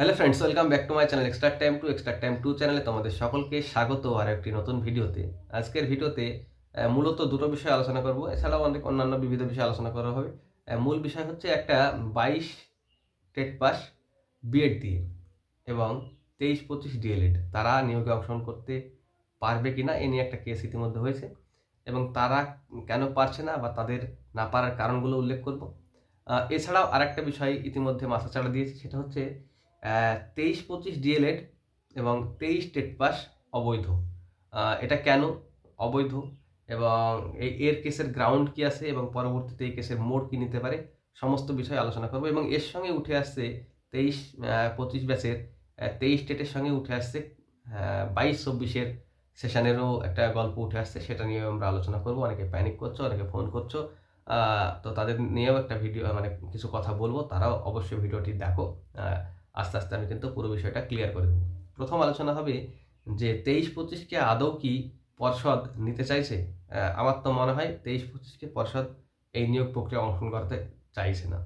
Hello friends welcome back to my channel extra time to extra time to চ্যানেলে তোমাদের সকলকে স্বাগত আর একটি নতুন ভিডিওতে। আজকের ভিডিওতে মূলত দুটো বিষয় আলোচনা করব, এছাড়াও অনেক অন্যান্য বিবিধ বিষয় আলোচনা করা হবে। মূল বিষয় হচ্ছে একটা বাইশ টেট পাস বিএড দিয়ে এবং তেইশ পঁচিশ ডিএলএড তারা নিয়োগে অংশগ্রহণ করতে পারবে কিনা এ নিয়ে একটা কেস ইতিমধ্যে হয়েছে এবং তারা কেন পারছে না বা তাদের না পারার কারণগুলো উল্লেখ করব। এছাড়াও আরেকটা বিষয় ইতিমধ্যে মাথাচাড়া দিয়েছে, সেটা হচ্ছে তেইশ পঁচিশ ডিএলএড এবং তেইশ টেট পাস অবৈধ এটা কেন অবৈধ এবং এই এর কেসের গ্রাউন্ড কি আছে এবং পরবর্তীতে এই কেসের মোড় কি নিতে পারে সমস্ত বিষয় আলোচনা করব এবং এর সঙ্গে উঠে আসছে তেইশ পঁচিশ ব্যাচের তেইশ টেটের সঙ্গে উঠে আসছে বাইশ চব্বিশের সেশনেরও একটা গল্প উঠে আসছে, সেটা নিয়ে আমরা আলোচনা করব। অনেকে প্যানিক করছ, অনেকে ফোন করছ। তো তাদের নিয়েও একটা ভিডিও মানে কিছু কথা বলব, তারাও অবশ্যই ভিডিওটি দেখো। আস্তে আস্তে আমি কিন্তু পুরো বিষয়টা ক্লিয়ার করে দেবো। প্রথম আলোচনা হবে যে তেইশ পঁচিশকে আদৌ কি পর্ষদ নিতে চাইছে? আমার তো মনে হয় তেইশ পঁচিশকে পর্ষদ এই নিয়োগ প্রক্রিয়া অংশগ্রহণ করতে চাইছে না।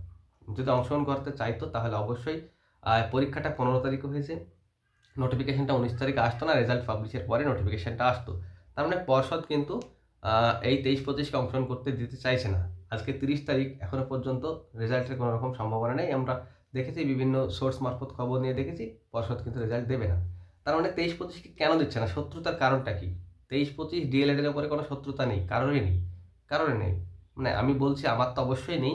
যদি অংশগ্রহণ করতে চাইতো তাহলে অবশ্যই পরীক্ষাটা পনেরো তারিখে হয়েছে। নোটিফিকেশনটা উনিশ তারিখে আসতো না রেজাল্ট পাবলিশের পরে নোটিফিকেশনটা আসতো। তার মানে পর্ষদ কিন্তু এই তেইশ পঁচিশকে অংশগ্রহণ করতে দিতে চাইছে না। আজকে তিরিশ তারিখ এখনও পর্যন্ত রেজাল্টের কোনো রকম সম্ভাবনা নেই। আমরা দেখেছি, বিভিন্ন সোর্স মারফত খবর নিয়ে দেখেছি, পর্ষদ কিন্তু রেজাল্ট দেবে না। তার মানে তেইশ পঁচিশকে কেন দিচ্ছে না? শত্রুতার কারণটা কি? তেইশ পঁচিশ ডিএলএড এর উপরে কোনো শত্রুতা নেই, কারোরই নেই কারোরই নেই। মানে আমি বলছি, আমার তো অবশ্যই নেই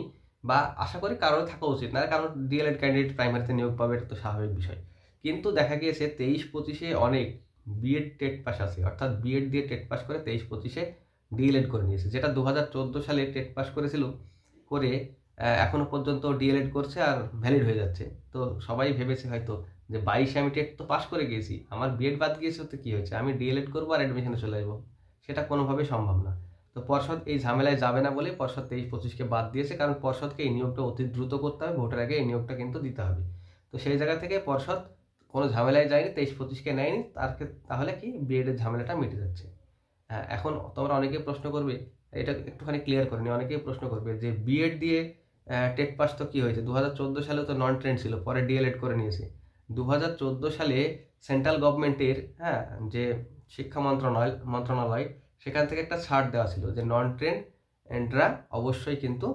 বা আশা করি কারোর থাকা উচিত না। কারণ ডিএলএড ক্যান্ডিডেট প্রাইমারিতে নিয়োগ পাবে, এটা তো স্বাভাবিক বিষয়। কিন্তু দেখা গিয়েছে, তেইশ পঁচিশে অনেক বিএড টেট পাস আছে। অর্থাৎ বিএড দিয়ে টেট পাস করে তেইশ পঁচিশে ডিএলএড করে নিয়েছে। যেটা দু হাজার চোদ্দ সালে টেট পাস করেছিল, করে আহ, এখনও পর্যন্ত ডিএলএড করছে আর ভ্যালিড হয়ে যাচ্ছে। তো সবাই ভেবেছে হয়তো যে বাইশে আমি টেট তো পাস করে গিয়েছি আমার বিএড বাদ গিয়েছে তো কী হয়েছে? আমি ডিএলএড করব আর অ্যাডমিশনে চলে যাব। সেটা কোনোভাবেই সম্ভব না। তো পর্ষদ এই ঝামেলায় যাবে না বলে পর্ষদ তেইশ পঁচিশকে বাদ দিয়েছে কারণ পর্ষদকে এই নিয়োগটা অতি দ্রুত করতে হবে ভোটের আগে এই নিয়োগটা কিন্তু দিতে হবে। তো সেই জায়গা থেকে পর্ষদ কোনো ঝামেলায় যায়নি তেইশ পঁচিশকে নেয়নি তার তাহলে কি বিএডের ঝামেলাটা মিটে যাচ্ছে? হ্যাঁ এখন তোমরা অনেকেই প্রশ্ন করবে এটা একটুখানি ক্লিয়ার করে নি অনেকেই প্রশ্ন করবে যে বিএড দিয়ে টেট পাস তো কী হয়েছে? দু হাজার চোদ্দ সালে তো নন ট্রেন্ড ছিল, পরে ডিএলএড করে নিয়েছে। দু হাজার চোদ্দ সালে সেন্ট্রাল গভর্নমেন্টের হ্যাঁ যে শিক্ষা মন্ত্রণালয় মন্ত্রণালয়, সেখান থেকে একটা ছাড় দেওয়া ছিল যে নন ট্রেন্ড এন্ডরা অবশ্যই কিন্তু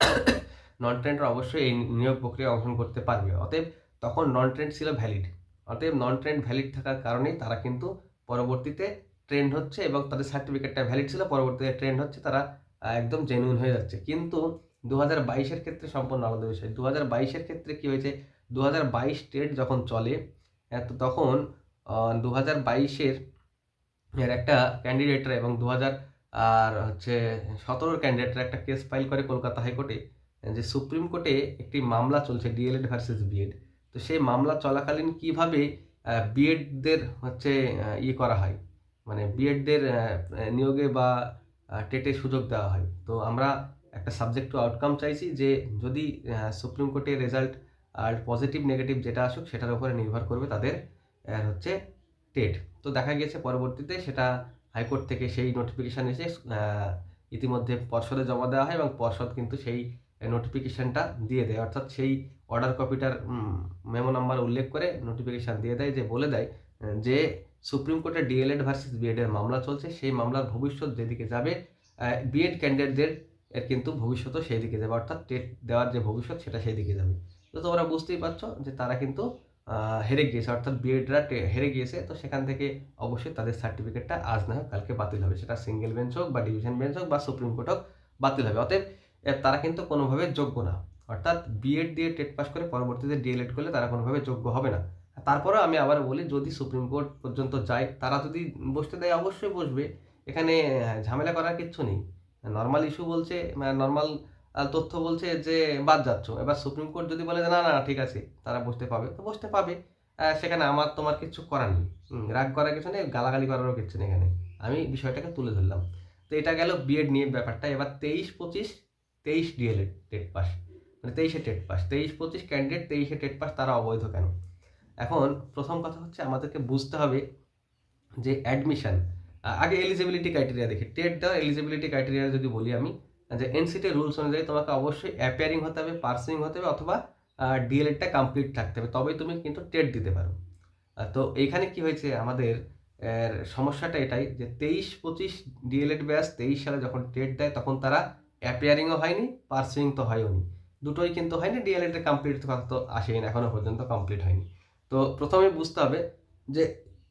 নন ট্রেন্ডরা অবশ্যই এই নিয়োগ প্রক্রিয়া অংশগ্রহণ করতে পারবে। অতএব তখন নন ট্রেন্ড ছিল ভ্যালিড অতএব নন ট্রেন্ড ভ্যালিড থাকার কারণেই তারা কিন্তু পরবর্তীতে ট্রেন্ড হচ্ছে এবং তাদের সার্টিফিকেটটা ভ্যালিড ছিল, পরবর্তীতে ট্রেন্ড হচ্ছে, তারা একদম জেনুইন হয়ে যাচ্ছে। কিন্তু দু হাজার বাইশের ক্ষেত্রে সম্পূর্ণ আলাদা বিষয়। দু হাজার বাইশের ক্ষেত্রে কী হয়েছে? দু হাজার বাইশ যখন চলে তো তখন দু হাজার বাইশের এর একটা ক্যান্ডিডেটরা এবং দু হাজার আর হচ্ছে সতেরোর ক্যান্ডিডেটরা একটা কেস ফাইল করে কলকাতা হাইকোর্টে, যে সুপ্রিম কোর্টে একটি মামলা চলছে ডিএলএড ভার্সেস বিএড তো সেই মামলা চলাকালীন কীভাবে বিএডদের হচ্ছে ইয়ে করা হয়? মানে বিএডদের নিয়োগে বা টেটে সুযোগ দেওয়া হয়? তো আমরা একটা সাবজেক্ট টু আউটকাম চাইছি যে যদি সুপ্রিম কোর্টের রেজাল্ট আর পজিটিভ নেগেটিভ যেটা আসুক সেটার উপরে নির্ভর করবে তাদের হচ্ছে টেট তো দেখা গিয়েছে পরবর্তীতে সেটা হাইকোর্ট থেকে সেই নোটিফিকেশান এসে ইতিমধ্যে পর্ষদে জমা দেওয়া হয় এবং পর্ষদ কিন্তু সেই নোটিফিকেশানটা দিয়ে দেয়। অর্থাৎ সেই অর্ডার কপিটার মেমো নাম্বার উল্লেখ করে নোটিফিকেশান দিয়ে দেয় যে বলে দেয়, যে সুপ্রিম কোর্টে ডিএলএড ভার্সেস বিএডের মামলা চলছে। সেই মামলার ভবিষ্যৎ যেদিকে যাবে বিএড ক্যান্ডিডেটদের এর কিন্তু ভবিষ্যৎও সেই দিকে যাবে, অর্থাৎ টেট দেওয়ার যে ভবিষ্যৎ সেটা সেই দিকে যাবে। তো তোমরা বুঝতেই পারছ যে তারা কিন্তু হেরে গিয়েছে, অর্থাৎ বিএডরা হেরে গিয়েছে। তো সেখান থেকে অবশ্যই তাদের সার্টিফিকেটটা আজ না হোক, কালকে বাতিল হবে। সেটা সিঙ্গেল বেঞ্চ হোক বা ডিভিশন বেঞ্চ হোক বা সুপ্রিম কোর্ট হোক, বাতিল হবে। অতএব তারা কিন্তু কোনোভাবে যোগ্য না। অর্থাৎ বিএড দিয়ে টেট পাস করে পরবর্তীতে ডিএলএড করলে তারা কোনোভাবে যোগ্য হবে না। তারপরেও আমি আবার বলি, যদি সুপ্রিম কোর্ট পর্যন্ত যায়, তারা যদি বসতে দেয়, অবশ্যই বসবে। এখানে ঝামেলা করার কিচ্ছু নেই। নর্মাল ইস্যু বলছে নর্মাল তথ্য বলছে যে বাদ যাচ্ছ। এবার সুপ্রিম কোর্ট যদি বলে না না ঠিক আছে, তারা বসতে পাবে। তো বসতে পাবে। সেখানে আমার তোমার কিছু করার নেই। রাগ করার কিছু নেই, গালাগালি করারও কিছু নেই এখানে। আমি বিষয়টাকে তুলে ধরলাম। তো এটা গেল বিএড নিয়ে ব্যাপারটা। এবার তেইশ পঁচিশ, তেইশ ডিএলএড টেট পাস। মানে তেইশে টেট পাস। তেইশ পঁচিশ ক্যান্ডিডেট তেইশে টেট পাস, তারা অবৈধ কেন? এখন প্রথম কথা হচ্ছে আমাদেরকে বুঝতে হবে যে অ্যাডমিশন আগে এলিজিবিলিটি ক্রাইটেরিয়া দেখি। টেট দেওয়ার এলিজিবিলিটি ক্রাইটেরিয়া যদি বলি আমি, যে এনসিটি রুলস অনুযায়ী তোমাকে অবশ্যই অ্যাপিয়ারিং হতে হবে পার্সিং হতে হবে, অথবা ডিএলএডটা কমপ্লিট থাকতে হবে। তবেই তুমি কিন্তু টেট দিতে পারো। তো এইখানে কি হয়েছে? আমাদের সমস্যাটা এটাই যে তেইশ পঁচিশ ডিএলএড ব্যাচ তেইশ সালে যখন টেট দেয়, তখন তারা অ্যাপিয়ারিংও হয়নি পার্সিং তো হয়নি দুটোই কিন্তু হয়নি ডিএলএড কমপ্লিট কথা তো আসেনি এখনও পর্যন্ত কমপ্লিট হয়নি। তো প্রথমে বুঝতে হবে যে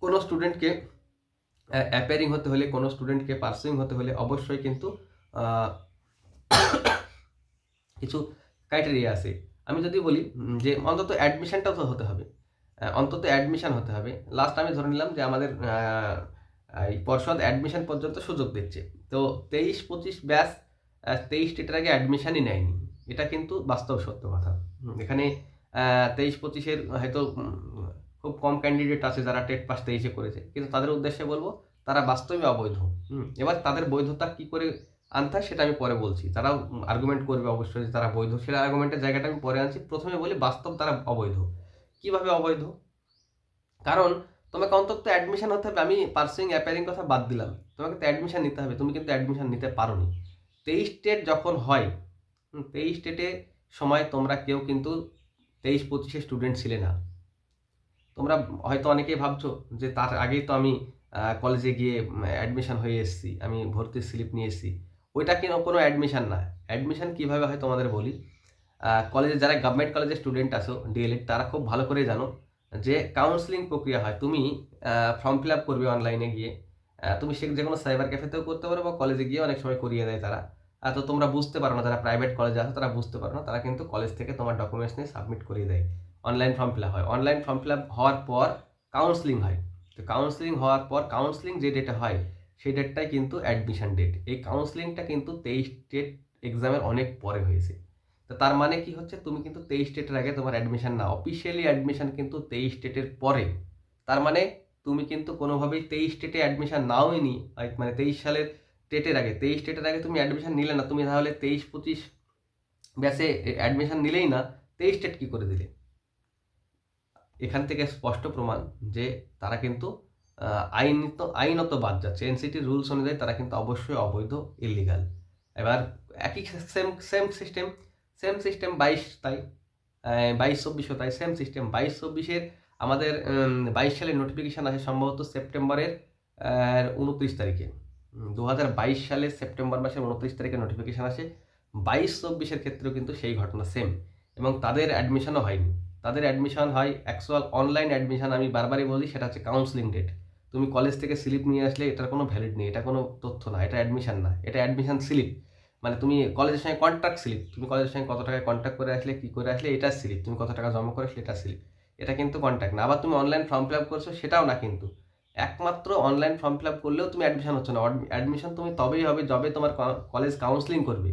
কোনো স্টুডেন্টকে অ্যাপিয়ারিং হতে হলে, কোনো স্টুডেন্টকে পার্সুইং হতে হলে অবশ্যই কিন্তু কিছু ক্রাইটেরিয়া আছে। আমি যদি বলি যে অন্তত অ্যাডমিশনটাও তো হতে হবে। অন্তত অ্যাডমিশান হতে হবে। লাস্ট আমি ধরে নিলাম যে আমাদের এই পর্ষদ অ্যাডমিশান পর্যন্ত সুযোগ দিচ্ছে। তো তেইশ, পঁচিশ ব্যাচ তেইশ টেটের আগে অ্যাডমিশানই নেয়নি। এটা কিন্তু বাস্তব সত্য কথা। এখানে তেইশ, পঁচিশের হয়তো খুব কম ক্যান্ডিডেট আছে যারা টেট পাস তেইশে করেছে। কিন্তু তাদের উদ্দেশ্যে বলব তারা বাস্তবে অবৈধ। হুম, এবার তাদের বৈধতা কি করে আনতে হয় সেটা আমি পরে বলছি। তারা আর্গুমেন্ট করবে অবশ্যই যে তারা বৈধ। সেটা আর্গুমেন্টের জায়গাটা আমি পরে আনছি। প্রথমে বলি বাস্তব তারা অবৈধ। কীভাবে অবৈধ? কারণ তোমাকে অন্তত অ্যাডমিশন হতে হবে। আমি পার্সিং অ্যাপিয়ারিং কথা বাদ দিলাম। তোমাকে তো অ্যাডমিশন নিতে হবে। তুমি কিন্তু অ্যাডমিশন নিতে পারো নি তেইশ স্টেট যখন হয় তেইশ স্টেটে সময় তোমরা কেউ কিন্তু তেইশ পঁচিশে স্টুডেন্ট ছিলে না। তোমরা হয়তো অনেকেই ভাবছ যে তার আগেই তো আমি কলেজে গিয়ে অ্যাডমিশন হয়ে এসেছি, আমি ভর্তির স্লিপ নিয়ে এসেছি। ওইটা কিন্তু কোনো অ্যাডমিশন না? অ্যাডমিশন কীভাবে হয় তোমাদের বলি? কলেজে যারা গভর্নমেন্ট কলেজের স্টুডেন্ট আসো ডিএলএড তারা খুব ভালো করে জানো যে কাউন্সিলিং প্রক্রিয়া হয়। তুমি ফর্ম ফিল আপ করবে অনলাইনে গিয়ে। তুমি সে যে কোনো সাইবার ক্যাফেতেও করতে পারো বা কলেজে গিয়ে অনেক সময় করিয়ে দেয় তারা। তো তোমরা বুঝতে পারো না, যারা প্রাইভেট কলেজে আসো তারা বুঝতে পারো না। তারা কিন্তু কলেজ থেকে তোমার ডকুমেন্টস নিয়ে সাবমিট করিয়ে দেয়। অনলাইন ফর্ম ফিল হয়। অনলাইন ফর্ম ফিল হওয়ার পর কাউন্সিলিং হয়। তো কাউন্সিলিং হওয়ার পর কাউন্সিলিং যে ডেটে হয়, সেই ডেটটাই কিন্তু অ্যাডমিশন ডেট এই কাউন্সিলিংটা কিন্তু তেইশ ডেট এক্সামের অনেক পরে হয়েছে। তো তার মানে কি হচ্ছে? তুমি কিন্তু তেইশ ডেটের আগে তোমার অ্যাডমিশন না অফিসিয়ালি অ্যাডমিশন কিন্তু তেইশ ডেটের পরে। তার মানে তুমি কিন্তু কোনোভাবেই তেইশ ডেটে অ্যাডমিশন নাওই নি। মানে তেইশ সালের ডেটের আগে। তেইশ ডেটের আগে তুমি অ্যাডমিশন নিলে না। তুমি তাহলে তেইশ পঁচিশ ব্যাচে অ্যাডমিশন নিলেই না। তেইশ ডেট কী করে দিলে? এখান থেকে স্পষ্ট প্রমাণ যে তারা কিন্তু আইনত আইনত বাদ যাচ্ছে। এনসিটির রুলস অনুযায়ী তারা কিন্তু অবশ্যই অবৈধ ইলিগাল এবার একই same same system same system বাইশ তাই বাইশ চব্বিশও তাই সেম সিস্টেম বাইশ চব্বিশের আমাদের বাইশ সালের নোটিফিকেশান আসে সম্ভবত সেপ্টেম্বরের উনত্রিশ তারিখে। দু হাজার বাইশ সালের সেপ্টেম্বর মাসের উনত্রিশ তারিখে নোটিফিকেশান আসে। বাইশ চব্বিশের ক্ষেত্রেও কিন্তু সেই ঘটনা সেম এবং তাদের অ্যাডমিশনও হয়নি। তাদের অ্যাডমিশন হয় অ্যাকচুয়াল অনলাইন অ্যাডমিশন আমি বারবারই বলি, সেটা হচ্ছে কাউন্সিলিং ডেট তুমি কলেজ থেকে স্লিপ নিয়ে আসলে এটার কোনো ভ্যালিড নেই, এটা কোনো তথ্য না, এটা অ্যাডমিশন না, এটা অ্যাডমিশন স্লিপ মানে তুমি কলেজের সঙ্গে কন্ট্রাক্ট স্লিপ তুমি কলেজের সঙ্গে কত টাকায় কন্ট্যাক্ট করে আসলে, কী করে আসলে, এটা স্লিপ তুমি কত টাকা জমা করে আসলে, এটা স্লিপ এটা কিন্তু কন্ট্যাক্ট না। আবার তুমি অনলাইন ফর্ম ফিল আপ করছ, সেটাও না কিন্তু। একমাত্র অনলাইন ফর্ম ফিল আপ করলেও তুমি অ্যাডমিশন হচ্ছে না। অ্যাডমিশন তুমি তবেই হবে, যবে তোমার কলেজ কাউন্সিলিং করবে।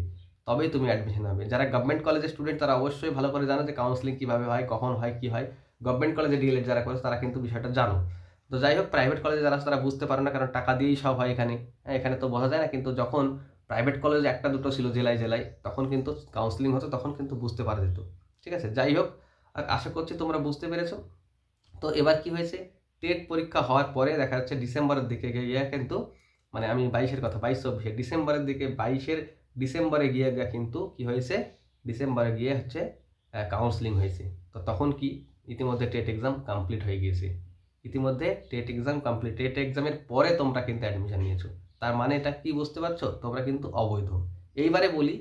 তবেই তুমি অ্যাডমিশন হবে। যারা গভর্নমেন্ট কলেজের স্টুডেন্ট তারা অবশ্যই ভালো করে জানো যে কাউন্সিলিং কীভাবে হয়, কখন হয়, কী হয়। গভর্নমেন্ট কলেজে ডিএলএড যারা করেছে, তারা কিন্তু বিষয়টা জানো। তো যাই হোক প্রাইভেট কলেজে যারা তারা বুঝতে পারে না, কারণ টাকা দিয়েই সব হয় এখানে। হ্যাঁ এখানে তো বোঝা যায় না, কিন্তু যখন প্রাইভেট কলেজ একটা দুটো ছিল, জেলায় জেলায়, তখন কিন্তু কাউন্সিলিং হতো, তখন কিন্তু বুঝতে পারা যেত। ঠিক আছে? যাই হোক, আর আশা করছি তোমরা বুঝতে পেরেছ। তো এবার কি হয়েছে? টেট পরীক্ষা হওয়ার পরে দেখা যাচ্ছে, ডিসেম্বরের দিকে গিয়ে কিন্তু মানে আমি বাইশের কথা, বাইশ, চব্বিশে, ডিসেম্বরের দিকে বাইশের ডিসেম্বরে গিয়ে কিন্তু কি হয়েছে? ডিসেম্বরে গিয়ে হচ্ছে কাউন্সিলিং হয়েছে। তো তখন কি ইতিমধ্যে টেট এক্সাম কমপ্লিট হয়ে গিয়েছে। ইতিমধ্যে টেট এক্সাম কমপ্লিট টেট এক্সামের পরে তোমরা কিন্তু অ্যাডমিশন নিয়েছো। তার মানে এটা কি বুঝতে পারছ? তোমরা কিন্তু অবৈধ। এইবারে বলি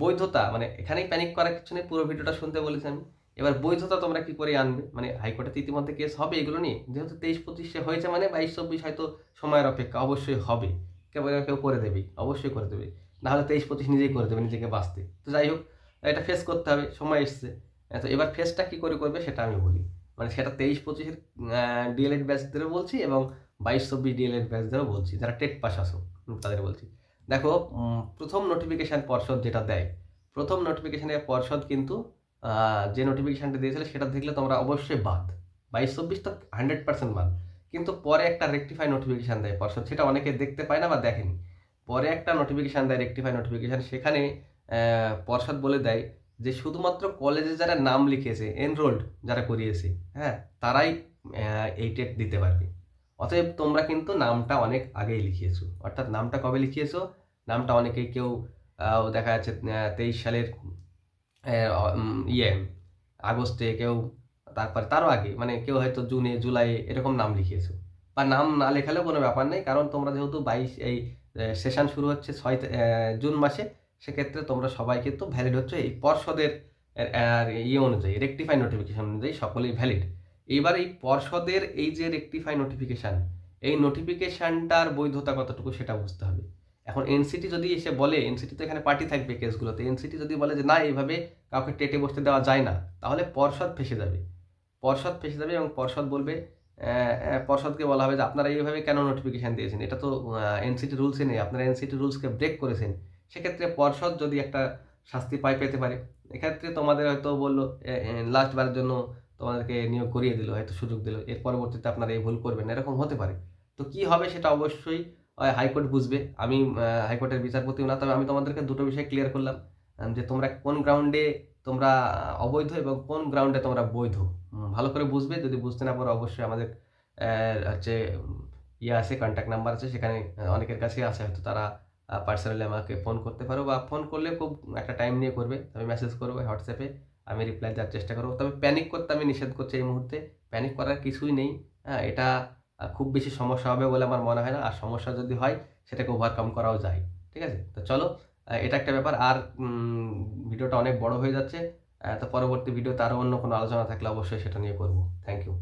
বৈধতা মানে এখানেই প্যানিক করার কিছু নেই, পুরো ভিডিওটা শুনতে বলেছি আমি। এবার বৈধতা তোমরা কি করে আনবে? মানে হাইকোর্টে ইতিমধ্যে কেস হবে এগুলো নিয়ে। যেহেতু তেইশ পঁচিশে হয়েছে মানে বাইশ চব্বিশ হয়তো সময়ের অপেক্ষা। অবশ্যই হবে। কেউ কেউ করে দেবেই, অবশ্যই করে দেবে। নাহলে তেইশ পঁচিশ নিজেই করে দেবে নিজেকে বাঁচতে। তো যাই হোক এটা ফেস করতে হবে সময় এসছে। আহ, তো এবার ফেসটা কী করে করবে সেটা আমি বলি। মানে সেটা তেইশ পঁচিশের ডিএলএড ব্যাচদেরও বলছি এবং বাইশ চব্বিশ ডিএলএড ব্যাচদেরও বলছি। যারা টেট পাস আসো তাদের বলছি। দেখো প্রথম নোটিফিকেশান পর্ষদ যেটা দেয় প্রথম নোটিফিকেশানের পর্ষদ কিন্তু যে নোটিফিকেশানটা দিয়েছিল সেটা দেখলে তোমরা অবশ্যই বাদ। বাইশ চব্বিশ তো হান্ড্রেড পার্সেন্ট বাদ। কিন্তু পরে একটা রেকটিফাই নোটিফিকেশান দেয় পর্ষদ। সেটা অনেকে দেখতে পায় না বা দেখেনি। পরে একটা নোটিফিকেশান দেয় রেকটিফাই নোটিফিকেশান সেখানে পর্ষদ বলে দেয় যে শুধুমাত্র কলেজে যারা নাম লিখেছে এনরোল্ড যারা করিয়েছে হ্যাঁ তারাই এই টেট দিতে পারবে। অতএব তোমরা কিন্তু নামটা অনেক আগেই লিখিয়েছো। অর্থাৎ নামটা কবে লিখিয়েছো? নামটা অনেকেই কেউ দেখা যাচ্ছে তেইশ সালের ইয়ে আগস্টে কেউ, তারপরে তারও আগে মানে কেউ হয়তো জুনে জুলাই এরকম নাম লিখিয়েছো। বা নাম না লেখালেও কোনো ব্যাপার নেই। কারণ তোমরা যেহেতু বাইশ এই সেশন শুরু হচ্ছে ছয় জুন মাসে, সেক্ষেত্রে তোমরা সবাই কিন্তু ভ্যালিড হচ্ছে এই পর্ষদের ইয়ে অনুযায়ী রেকটিফাই নোটিফিকেশন অনুযায়ী সকলেই ভ্যালিড এইবার এই পর্ষদের এই যে রেকটিফাই নোটিফিকেশান এই নোটিফিকেশানটার বৈধতা কতটুকু সেটা বুঝতে হবে। এখন এনসিটি যদি এসে বলে এনসিটি তো এখানে পার্টি থাকবে কেসগুলোতে এনসিটি যদি বলে যে না, এইভাবে কাউকে টেটে বসতে দেওয়া যায় না, তাহলে পর্ষদ ফেসে যাবে। পর্ষদ ফেসে যাবে এবং পর্ষদ বলবে পর্ষদকে বলা হবে যে আপনারা এইভাবে কেন নোটিফিকেশান দিয়েছেন? এটা তো এনসিটি রুলসে নেই। আপনারা এনসিটি রুলসকে ব্রেক করেছেন। সেক্ষেত্রে পর্ষদ যদি একটা শাস্তি পায়, পেতে পারে। এক্ষেত্রে তোমাদের হয়তো বলল লাস্ট বারের জন্য তোমাদেরকে নিয়োগ করিয়ে দিল, হয়তো সুযোগ দিল। এর পরবর্তীতে আপনারা এই ভুল করবেন এরকম হতে পারে। তো কি হবে সেটা অবশ্যই হাইকোর্ট বুঝবে। আমি হাইকোর্টের বিচারপতিও না, তবে আমি তোমাদেরকে দুটো বিষয় ক্লিয়ার করলাম। যে তোমরা কোন গ্রাউন্ডে তোমরা অবৈধ এবং কোন গ্রাউন্ডে তোমরা বৈধ? ভালো করে বুঝবে, যদি বুঝতে না পারো অবশ্যই আমাদের হচ্ছে ইয়ে আছে কন্ট্যাক্ট নাম্বার আছে, সেখানে অনেকের কাছে আছে, হয়তো তারা পার্সোনালি আমাকে ফোন করতে পারো বা ফোন করলে খুব একটা টাইম নিয়ে করবে। আমি মেসেজ করব হোয়াটসঅ্যাপে আমি রিপ্লাই দেওয়ার চেষ্টা করব। তবে প্যানিক করতে আমি নিষেধ করছি এই মুহূর্তে। প্যানিক করার কিছুই নেই। হ্যাঁ এটা খুব বেশি সমস্যা হবে বলে আমার মনে হয় না। আর সমস্যা যদি হয়, সেটাকে ওভারকাম করাও যায়। ঠিক আছে? তো চলো এটা একটা ব্যাপার। আর ভিডিওটা অনেক বড় হয়ে যাচ্ছে। তো পরবর্তী ভিডিওতে আরও অন্য কোনো আলোচনা থাকলে অবশ্যই সেটা নিয়ে করব। Thank you